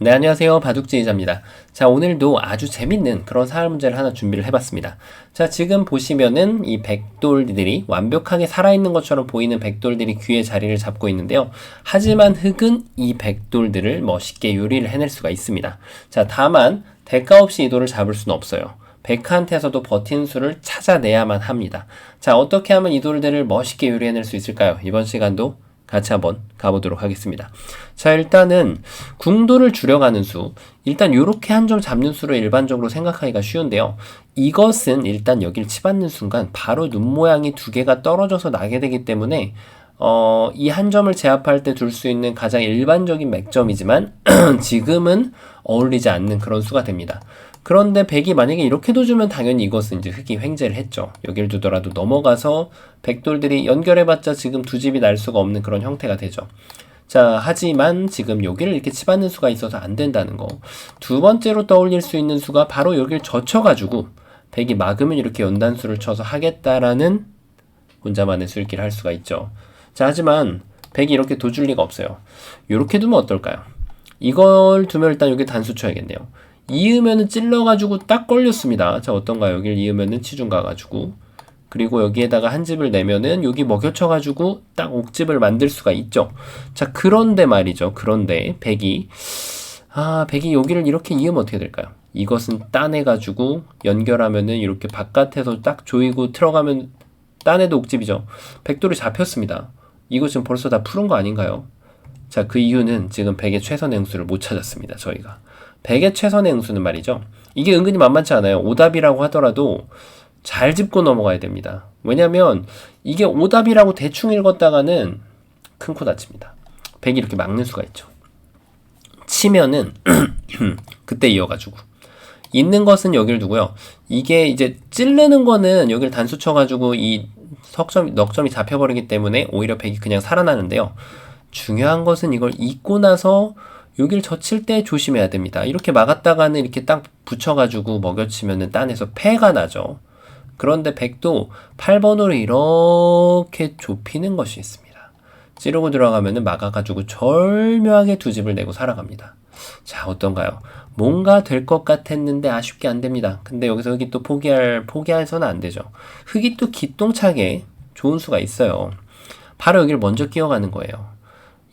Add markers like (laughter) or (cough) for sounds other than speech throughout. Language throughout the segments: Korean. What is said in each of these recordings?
네, 안녕하세요. 바둑지휘자입니다. 자, 오늘도 아주 재밌는 그런 사활 문제를 하나 준비를 해봤습니다. 자, 지금 보시면은 이 백돌들이 완벽하게 살아있는 것처럼 보이는 백돌들이 귀에 자리를 잡고 있는데요. 하지만 흙은 이 백돌들을 멋있게 요리를 해낼 수가 있습니다. 자, 다만 대가 없이 이 돌을 잡을 수는 없어요. 백한테서도 버티는 수를 찾아내야만 합니다. 자, 어떻게 하면 이 돌들을 멋있게 요리해낼 수 있을까요? 이번 시간도 같이 한번 가보도록 하겠습니다. 자, 일단은 궁도를 줄여가는 수. 일단 이렇게 한 점 잡는 수를 일반적으로 생각하기가 쉬운데요. 이것은 일단 여기를 치받는 순간 바로 눈 모양이 두 개가 떨어져서 나게 되기 때문에 어, 이 한 점을 제압할 때 둘 수 있는 가장 일반적인 맥점이지만 (clears throat) 지금은 어울리지 않는 그런 수가 됩니다. 그런데 백이 만약에 이렇게도 주면 당연히 이것은 이제 흑이 횡재를 했죠. 여기를 두더라도 넘어가서 백돌들이 연결해봤자 지금 두 집이 날 수가 없는 그런 형태가 되죠. 자, 하지만 지금 여기를 이렇게 치받는 수가 있어서 안 된다는 거. 두 번째로 떠올릴 수 있는 수가 바로 여기를 젖혀가지고 백이 막으면 이렇게 연단수를 쳐서 하겠다라는 혼자만의 수일기를 할 수가 있죠. 자, 하지만 백이 이렇게 도줄 리가 없어요. 이렇게 두면 어떨까요? 이걸 두면 일단 여기 단수 쳐야겠네요. 이으면은 찔러가지고 딱 걸렸습니다. 자, 어떤가요? 여기를 이으면은 치중 가가지고. 그리고 여기에다가 한 집을 내면은 여기 먹여쳐가지고 딱 옥집을 만들 수가 있죠. 자, 그런데 말이죠. 그런데 백이, 아, 백이 여기를 이렇게 이으면 어떻게 될까요? 이것은 따내가지고 연결하면은 이렇게 바깥에서 딱 조이고 들어가면 따내도 옥집이죠. 백돌이 잡혔습니다. 이거 지금 벌써 다 푸른 거 아닌가요? 자, 그 이유는 지금 백의 최선의 응수를 못 찾았습니다. 저희가. 백의 최선의 응수는 말이죠. 이게 은근히 만만치 않아요. 오답이라고 하더라도 잘 짚고 넘어가야 됩니다. 왜냐면 이게 오답이라고 대충 읽었다가는 큰 코 다칩니다. 백이 이렇게 막는 수가 있죠. 치면은 (clears throat) 그때 이어가지고 있는 것은 여기를 두고요. 이게 이제 찌르는 거는 여기를 단수 쳐가지고 이 석점 넉점이 잡혀버리기 때문에 오히려 백이 그냥 살아나는데요. 중요한 것은 이걸 잊고 나서 여기를 젖힐 때 조심해야 됩니다. 이렇게 막았다가는 이렇게 딱 붙여가지고 먹여치면은 딴에서 폐가 나죠. 그런데 백도 8번으로 이렇게 좁히는 것이 있습니다. 찌르고 들어가면은 막아가지고 절묘하게 두 집을 내고 살아갑니다. 자, 어떤가요? 뭔가 될 것 같았는데 아쉽게 안 됩니다. 근데 여기서 흙이 또 포기할, 포기해서는 안 되죠. 흙이 또 기똥차게 좋은 수가 있어요. 바로 여기를 먼저 끼워가는 거예요.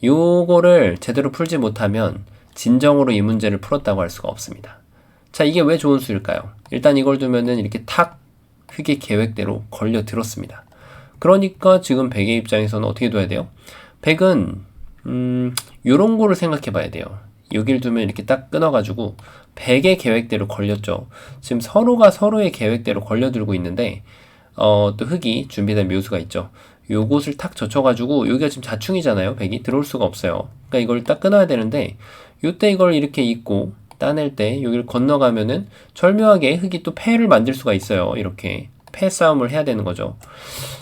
요거를 제대로 풀지 못하면 진정으로 이 문제를 풀었다고 할 수가 없습니다. 자, 이게 왜 좋은 수일까요? 일단 이걸 두면은 이렇게 탁 흙의 계획대로 걸려 들었습니다. 그러니까 지금 백의 입장에서는 어떻게 둬야 돼요? 백은 음, 요런 거를 생각해 봐야 돼요. 여기를 두면 이렇게 딱 끊어가지고 백의 계획대로 걸렸죠. 지금 서로가 서로의 계획대로 걸려들고 있는데 어, 또 흙이 준비된 묘수가 있죠. 요것을 탁 젖혀가지고 여기가 지금 자충이잖아요. 백이 들어올 수가 없어요. 그러니까 이걸 딱 끊어야 되는데 요때 이걸 이렇게 입고 따낼 때 여기를 건너가면은 절묘하게 흙이 또 패를 만들 수가 있어요. 이렇게 패 싸움을 해야 되는 거죠.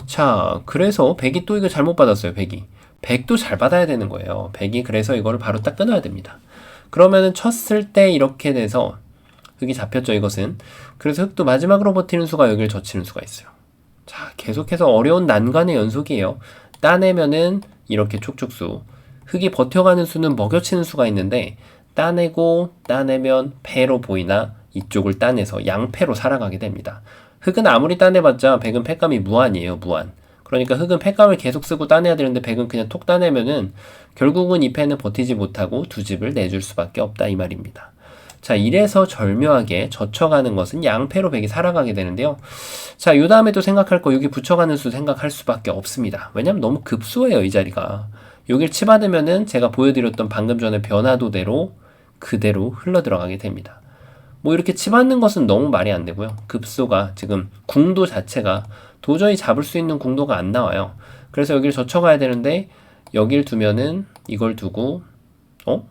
자, 그래서 백이 또 이거 잘못 받았어요. 백이. 백도 잘 받아야 되는 거예요. 백이 그래서 이거를 바로 딱 끊어야 됩니다. 그러면은 쳤을 때 이렇게 돼서 흙이 잡혔죠. 이것은. 그래서 흙도 마지막으로 버티는 수가 여기를 젖히는 수가 있어요. 자, 계속해서 어려운 난관의 연속이에요. 따내면은 이렇게 촉촉수. 흙이 버텨가는 수는 먹여치는 수가 있는데 따내고 따내면 패로 보이나 이쪽을 따내서 양패로 살아가게 됩니다. 흙은 아무리 따내봤자 백은 패감이 무한이에요. 무한. 그러니까 흙은 패감을 계속 쓰고 따내야 되는데 백은 그냥 톡 따내면은 결국은 이 패는 버티지 못하고 두 집을 내줄 수밖에 없다 이 말입니다. 자, 이래서 절묘하게 젖혀가는 것은 양패로 백이 살아가게 되는데요. 자, 요 다음에 또 생각할 거 여기 붙여가는 수 생각할 수밖에 없습니다. 왜냐면 너무 급소해요, 이 자리가. 여길 치받으면은 제가 보여드렸던 방금 전에 변화도대로 그대로 흘러 들어가게 됩니다. 뭐 이렇게 치받는 것은 너무 말이 안 되고요. 급소가 지금 궁도 자체가 도저히 잡을 수 있는 궁도가 안 나와요. 그래서 여기를 젖혀가야 되는데 여길 두면은 이걸 두고 어?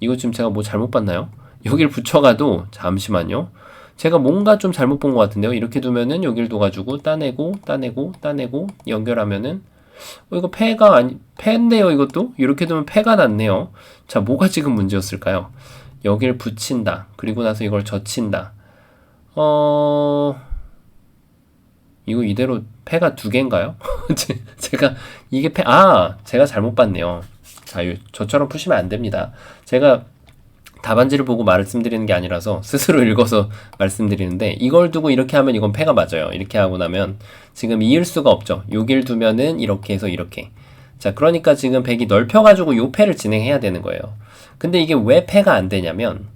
이거 지금 제가 뭐 잘못 봤나요? 여기를 붙여가도 잠시만요. 제가 뭔가 좀 잘못 본 것 같은데요. 이렇게 두면은 여기를 둬가지고 따내고 따내고 따내고 연결하면은 어, 이거 폐가 아니 폐인데요. 이것도 이렇게 두면 폐가 났네요. 자, 뭐가 지금 문제였을까요? 여기를 붙인다. 그리고 나서 이걸 젖힌다. 어 이거 이대로 폐가 두 개인가요? (laughs) 제가 이게 폐, 아, 제가 잘못 봤네요. 자, 저처럼 푸시면 안 됩니다. 제가 답안지를 보고 말씀드리는 게 아니라서 스스로 읽어서 (laughs) 말씀드리는데 이걸 두고 이렇게 하면 이건 패가 맞아요. 이렇게 하고 나면 지금 이을 수가 없죠. 여길 두면은 이렇게 해서 이렇게. 자, 그러니까 지금 백이 넓혀가지고 요 패를 진행해야 되는 거예요. 근데 이게 왜 패가 안 되냐면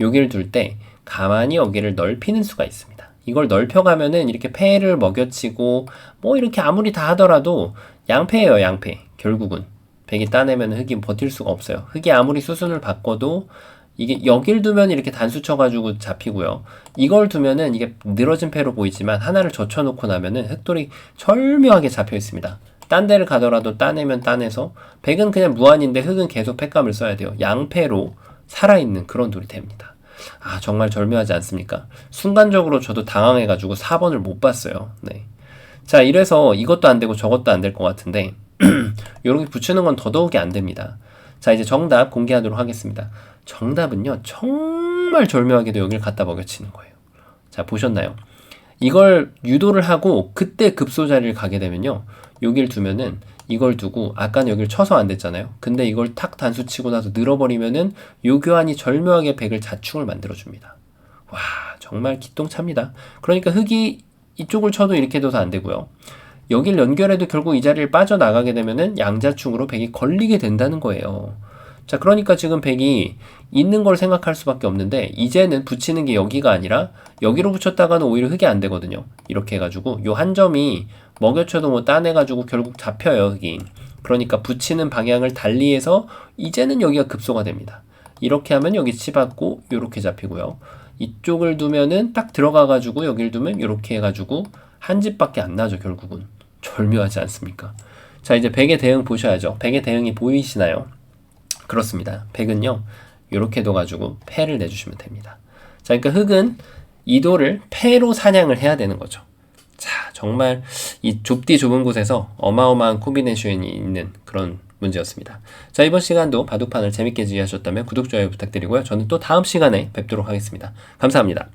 여기를 둘 때 가만히 여기를 넓히는 수가 있습니다. 이걸 넓혀가면은 이렇게 패를 먹여치고 뭐 이렇게 아무리 다 하더라도 양패예요, 양패. 결국은 백이 따내면 흑이 버틸 수가 없어요. 흑이 아무리 수순을 바꿔도 이게 여길 두면 이렇게 단수 쳐가지고 잡히고요. 이걸 두면은 이게 늘어진 패로 보이지만 하나를 젖혀놓고 나면은 흑돌이 절묘하게 잡혀 있습니다. 딴 데를 가더라도 따내면 따내서 백은 그냥 무한인데 흑은 계속 패감을 써야 돼요. 양패로 살아있는 그런 돌이 됩니다. 아 정말 절묘하지 않습니까? 순간적으로 저도 당황해가지고 4번을 못 봤어요. 네. 자 이래서 이것도 안 되고 저것도 안 될 것 같은데 (clears throat) 이렇게 붙이는 건 더더욱이 안 됩니다. 자 이제 정답 공개하도록 하겠습니다. 정답은요 정말 절묘하게도 여기를 갖다 먹여치는 거예요. 자 보셨나요? 이걸 유도를 하고 그때 급소 자리를 가게 되면요 여기를 두면은 이걸 두고 아까는 여기를 쳐서 안 됐잖아요. 근데 이걸 탁 단수 치고 나서 늘어버리면은 요 교환이 절묘하게 백을 자충을 만들어 줍니다. 와 정말 기똥차입니다. 그러니까 흑이 이쪽을 쳐도 이렇게 둬서 안 되고요. 여길 연결해도 결국 이 자리를 빠져나가게 되면은 양자충으로 백이 걸리게 된다는 거예요. 자, 그러니까 지금 백이 있는 걸 생각할 수밖에 없는데 이제는 붙이는 게 여기가 아니라 여기로 붙였다가는 오히려 흑이 안 되거든요. 이렇게 해가지고 요 한 점이 먹여쳐도 뭐 따내가지고 결국 잡혀요 흑이. 그러니까 붙이는 방향을 달리해서 이제는 여기가 급소가 됩니다. 이렇게 하면 여기 치받고 요렇게 잡히고요. 이쪽을 두면은 딱 들어가가지고 여기를 두면 요렇게 해가지고 한 집밖에 안 나죠 결국은. 절묘하지 않습니까? 자 이제 백의 대응 보셔야죠. 백의 대응이 보이시나요? 그렇습니다. 백은요 이렇게 둬가지고 패를 내주시면 됩니다. 자 그러니까 흑은 이도를 패로 사냥을 해야 되는 거죠. 자 정말 이 좁디 좁은 곳에서 어마어마한 코비네이션이 있는 그런 문제였습니다. 자 이번 시간도 바둑판을 재밌게 지휘하셨다면 구독 좋아요 부탁드리고요. 저는 또 다음 시간에 뵙도록 하겠습니다. 감사합니다.